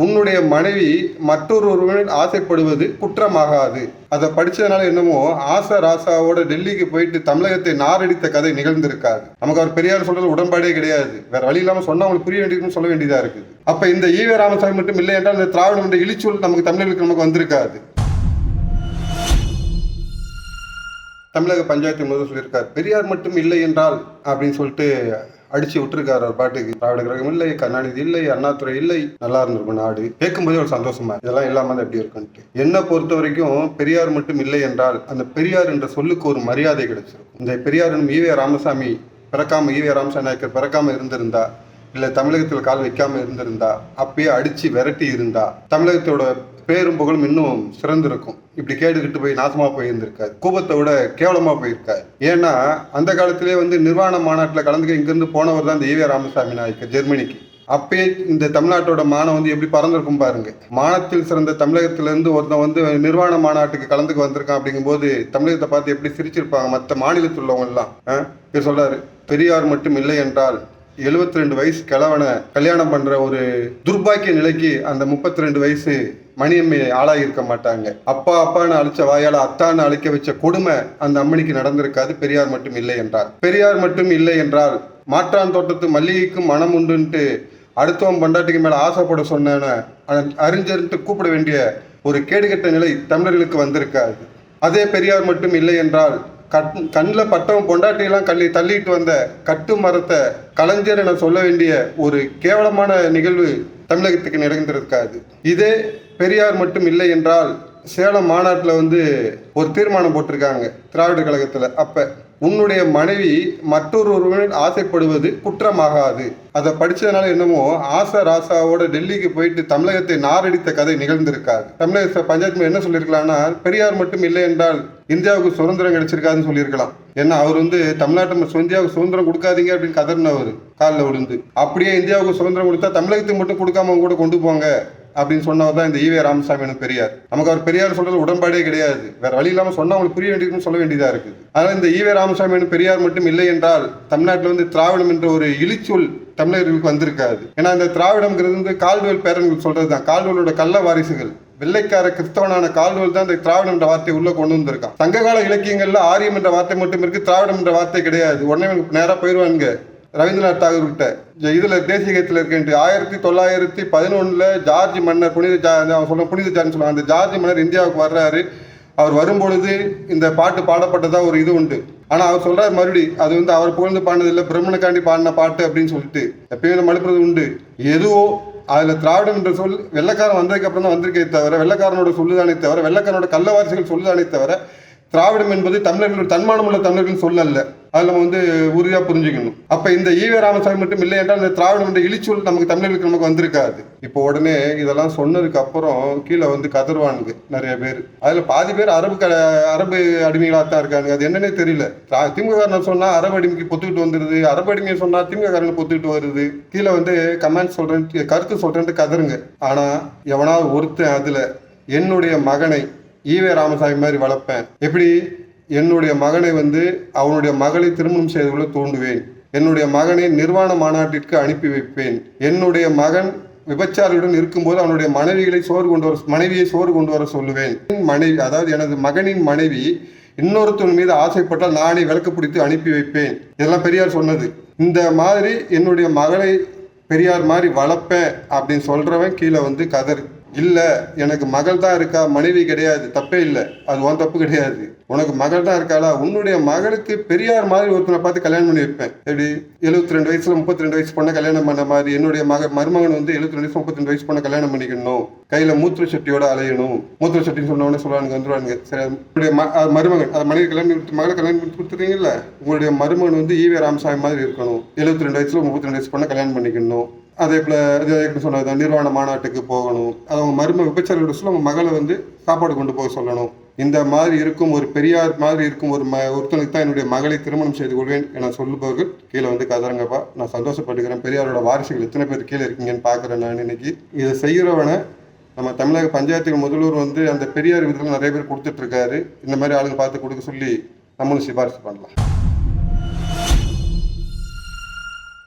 உன்னுடைய மனைவி மற்றொரு ஆசைப்படுவது குற்றமாகாது. அதை படிச்சதுனால என்னமோ ஆசா ராசாவோட டெல்லிக்கு போயிட்டு தமிழகத்தை நாரடித்த கதை நிகழ்ந்திருக்காது. நமக்கு அவர் பெரியார் சொல்றது உடன்பாடே கிடையாது. வேற வழி இல்லாம சொன்னா அவங்களுக்கு புரிய வேண்டியதுன்னு சொல்ல வேண்டியதா இருக்குது. அப்ப இந்த ஈவே ராமசாமி மட்டும் இல்லை என்றால் இந்த திராவிடம் என்ற இழிச்சொல் நமக்கு தமிழர்களுக்கு நமக்கு வந்திருக்காது. தமிழக பஞ்சாயத்து முதல்வர் சொல்லியிருக்கார் பெரியார் மட்டும் இல்லை என்றால் அப்படின்னு சொல்லிட்டு அடிச்சு விட்டுருக்காரு ஒரு பாட்டுக்கு. திராவிட கழகம் இல்லை கருணாநிதி இல்லை அண்ணாதுரை இல்லை நல்லா இருந்திருக்கும் நாடு. கேட்கும்போதே ஒரு சந்தோஷமா இதெல்லாம் இல்லாம தான் எப்படி இருக்குன்ட்டு. என்னை பொறுத்த வரைக்கும் பெரியார் மட்டும் இல்லை என்றால் அந்த பெரியார் என்ற சொல்லுக்கு ஒரு மரியாதை கிடைச்சிருக்கும். இந்த பெரியார் ஈவே ராமசாமி பிறக்காம ஈவே ராமசாமி நாயக்கர் பிறக்காம இருந்திருந்தா இல்ல தமிழகத்தில் கால் வைக்காம இருந்திருந்தா அப்பயே அடிச்சு விரட்டி இருந்தா தமிழகத்தோட பேரும் புகழும் இன்னும் சிறந்திருக்கும். இப்படி கேட்டுக்கிட்டு போய் நாசமா போயிருந்திருக்காரு. கோபத்தை விட கேவலமா போயிருக்காரு. ஏன்னா அந்த காலத்திலே வந்து நிர்வாண மாநாட்டில் கலந்துக்க இங்கிருந்து போனவர் தான் இந்த ஏ ராமசாமி நாயக்கர் ஜெர்மனிக்கு. அப்பயே இந்த தமிழ்நாட்டோட மானம் வந்து எப்படி பறந்திருக்கும் பாருங்க. மானத்தில் சிறந்த தமிழகத்திலிருந்து ஒருத்தன் வந்து நிர்வாண மாநாட்டுக்கு கலந்துக்க வந்திருக்கான் அப்படிங்கும்போது தமிழகத்தை பார்த்து எப்படி சிரிச்சிருப்பாங்க மற்ற மாநிலத்தில் உள்ளவங்க எல்லாம் ஆ? இவர் சொல்றாரு பெரியார் மட்டும் இல்லை என்றால் 72 ரெண்டு வயசு கிழவனை கல்யாணம் பண்ற ஒரு துர்பாக்கிய நிலைக்கு அந்த 32 ரெண்டு வயசு மணியம்மை ஆளாகி இருக்க மாட்டாங்க. அப்பா அப்பான்னு அழைச்ச வாயால அத்தான்னு அழைக்க வச்ச கொடுமை அந்த அம்மனிக்கு நடந்திருக்காது. பெரியார் மட்டும் இல்லை என்றார். பெரியார் மட்டும் இல்லை என்றால் மாற்றான் தோட்டத்து மல்லிகைக்கும் மனம் உண்டுன்ட்டு அடுத்தவன் பண்டாட்டிக்கு மேல ஆசைப்பட சொன்னேன்னு அறிஞர்ன்ட்டு கூப்பிட வேண்டிய ஒரு கேடுகெட்ட நிலை தமிழர்களுக்கு வந்திருக்காது. அதே பெரியார் மட்டும் இல்லை என்றால் கண் கண்ணில் பட்டவன் பொண்டாட்டியெல்லாம் கள்ளி தள்ளிட்டு வந்த கட்டு மரத்தை கலைஞர் என சொல்ல வேண்டிய ஒரு கேவலமான நிகழ்வு தமிழகத்துக்கு நடந்திருக்காது. இதே பெரியார் மட்டும் இல்லை என்றால் சேலம் மாநாட்டில் வந்து ஒரு தீர்மானம் போட்டிருக்காங்க திராவிட கழகத்தில். அப்போ உன்னுடைய மனைவி மற்றொரு ஒருவனின் ஆசைப்படுவது குற்றமாகாது. அதை படித்ததுனால என்னமோ ஆசை ராசாவோட டெல்லிக்கு போயிட்டு தமிழகத்தை நாரடித்த கதை நிகழ்ந்திருக்காது. தமிழக பஞ்சாயத்து என்ன சொல்லியிருக்கலாம்னா பெரியார் மட்டும் இல்லை என்றால் இந்தியாவுக்கு சுதந்திரம் கிடைச்சிருக்காதுன்னு சொல்லியிருக்கலாம். ஏன்னா அவர் வந்து தமிழ்நாட்டு இந்தியாவுக்கு சுதந்திரம் கொடுக்காதீங்க அப்படின்னு கதர்னவர் காலில் விழுந்து. அப்படியே இந்தியாவுக்கு சுதந்திரம் கொடுத்தா தமிழகத்துக்கு மட்டும் கொடுக்காம கூட கொண்டு போங்க அப்படின்னு சொன்னவர் தான் இந்த ஈவே ராமசாமி எனக்கு பெரியார். நமக்கு அவர் பெரியார் சொல்றது உடன்பாடே கிடையாது. வேற வழி இல்லாமல் சொன்னா அவங்களுக்கு புரிய வேண்டியதுன்னு சொல்ல வேண்டியதா இருக்குது. அதனால இந்த ஈவே ராமசாமி எனக்கு பெரியார் மட்டும் இல்லை என்றால் தமிழ்நாட்டில் வந்து திராவிடம் என்ற ஒரு இழிச்சொல் தமிழர்களுக்கு வந்திருக்காது. ஏன்னா இந்த திராவிடம்ங்கிறது வந்து கால்வெல் பேரன்கள் சொல்றதுதான். கால்வெலோட கள்ள வாரிசுகள். வெள்ளைக்கார கிறிஸ்தவனான கால்டுவல் தான் இந்த திராவிடம் என்ற வார்த்தை உள்ள கொண்டு வந்திருக்கான். சங்ககால இலக்கியங்கள்ல ஆரியம் என்ற வார்த்தை மட்டும் இருக்கு திராவிடம் என்ற வார்த்தை கிடையாது. உடனே நேரா போயிடுவாங்க ரவீந்திரநாத் தாகூர் கிட்ட இதுல தேசிய கீதத்தில் இருக்கின்ற ஆயிரத்தி தொள்ளாயிரத்தி பதினொன்னுல ஜார்ஜ் மன்னர் புனித ஜா சொல்ல புனித ஜார்ஜ் சொல்லுவாங்க அந்த ஜார்ஜ் மன்னர் இந்தியாவுக்கு வர்றாரு. அவர் வரும்பொழுது இந்த பாட்டு பாடப்பட்டதா ஒரு இது உண்டு. ஆனா அவர் சொல்றாரு மறுபடி அது வந்து அவர் புகழ்ந்து பாடினது இல்லை பிரம்மனுக்காண்டி பாடின பாட்டு அப்படின்னு சொல்லிட்டு எப்பயும் இதை மறுப்பது உண்டு. எதுவோ அதில் திராவிடம் என்ற சொல் வெள்ளக்காரன் வந்ததுக்கு அப்புறம் தான் வந்திருக்கே தவிர வெள்ளக்காரனோட சொல்லுதானே தவிர வெள்ளக்காரனோட கள்ளவாரிசுகள் சொல்லுதானே தவிர திராவிடம் என்பது தமிழர்களோட தன்மானம் உள்ள தமிழர்கள் சொல்லல்ல. அதில் நம்ம வந்து உறுதியாக புரிஞ்சுக்கணும். அப்போ இந்த ஈவே ராமசாமி மட்டும் இல்லை என்றால் இந்த திராவிடம் என்ற இழிச்சொல் நமக்கு தமிழர்களுக்கு நமக்கு வந்திருக்காது. இப்போ உடனே இதெல்லாம் சொன்னதுக்கு அப்புறம் கீழே வந்து கதறுவானுங்க நிறைய பேர். அதில் பாதி பேர் அரபு க அரபு அடிமைகளாக தான் இருக்காங்க. அது என்னன்னே தெரியல. திரா- திமுக காரன் சொன்னா அரபு அடிமைக்கு பொத்துக்கிட்டு வந்துருது. அரபு அடிமையை சொன்னால் திமுக பொத்துக்கிட்டு வருது. கீழே வந்து கமெண்ட் சொல்கிறேன் கருத்து சொல்கிறேன்ட்டு கதருங்க. ஆனால் எவனாவது ஒருத்தன் அதில் என்னுடைய மகனை ஈவே ராமசாமி மாதிரி வளர்ப்பேன். எப்படி? என்னுடைய மகனை வந்து அவனுடைய மகளை திருமணம் செய்து கொள்ள தூண்டுவேன். என்னுடைய மகனை நிர்வாண மாநாட்டிற்கு அனுப்பி வைப்பேன். என்னுடைய மகன் விபச்சாரியுடன் இருக்கும்போது அவனுடைய மனைவிகளை சோறு கொண்டு வர மனைவியை சோறு கொண்டு வர சொல்லுவேன். என் மனைவி அதாவது எனது மகனின் மனைவி இன்னொருத்தன் மீது ஆசைப்பட்டால் நானே விளக்கு பிடித்து அனுப்பி வைப்பேன். இதெல்லாம் பெரியார் சொன்னது. இந்த மாதிரி என்னுடைய மகளை பெரியார் மாதிரி வளர்ப்பேன் அப்படின்னு சொல்றவன் கீழே வந்து கதறு இல்லை எனக்கு மகள் தான் இருக்கா? மனைவி கிடையாது. தப்பே இல்லை. அது உன் தப்பு கிடையாது. உனக்கு மகள் தான் இருக்காளா? உன்னுடைய மகளுக்கு பெரியார் மாதிரி ஒருத்தனை பார்த்து கல்யாணம் பண்ணி வைப்பேன். எப்படி? எழுபத்தி ரெண்டு வயசுல முப்பத்தி ரெண்டு வயசு பொண்ணை கல்யாணம் பண்ண மாதிரி என்னுடைய மக மருமகன் வந்து எழுபத்தி ரெண்டு வயசு முப்பத்தி ரெண்டு வயசு பொண்ணை கல்யாணம் பண்ணிக்கணும். கையில மூத்திர சட்டியோட அலையணும். மூத்திர சட்டின்னு சொன்ன உடனே சொல்லுவாங்க வந்துருவாங்க சரி உங்களுடைய ம- மருமகன் அது மனைவி கல்யாணம் கொடுத்து- மகளை கல்யாணம் பண்ணி கொடுத்துருக்கீங்கல்ல? உங்களுடைய மருமகன் வந்து ஈவே ராமசாமி மாதிரி இருக்கணும். எழுபத்தி ரெண்டு வயசுல முப்பத்தி ரெண்டு வயசு பொண்ணை கல்யாணம் பண்ணிக்கணும். அதே போல் சொன்னது நிர்வாண மாநாட்டுக்கு போகணும். அது அவங்க மரும விபச்சாரிகளோட சொல்ல அவங்க மகளை வந்து சாப்பாடு கொண்டு போக சொல்லணும். இந்த மாதிரி இருக்கும் ஒரு பெரியார் மாதிரி இருக்கும் ஒரு ம ஒருத்தனுக்கு தான் என்னுடைய மகளை திருமணம் செய்து கொள்வேன் என சொல்லுபவர்கள் கீழே வந்து கதறங்கப்பா. நான் சந்தோஷப்பட்டுக்கிறேன். பெரியாரோட வாரிசுகள் எத்தனை பேர் கீழே இருக்கீங்கன்னு பார்க்குறேன் நான் இன்னைக்கு. இதை செய்கிறவனை நம்ம தமிழக பஞ்சாயத்துக்கு முதல்வர் வந்து அந்த பெரியார் விதத்தில் நிறைய பேர் கொடுத்துட்ருக்காரு இந்த மாதிரி ஆளுங்க பார்த்து கொடுக்க சொல்லி நம்மளும் சிபாரிசு பண்ணலாம்.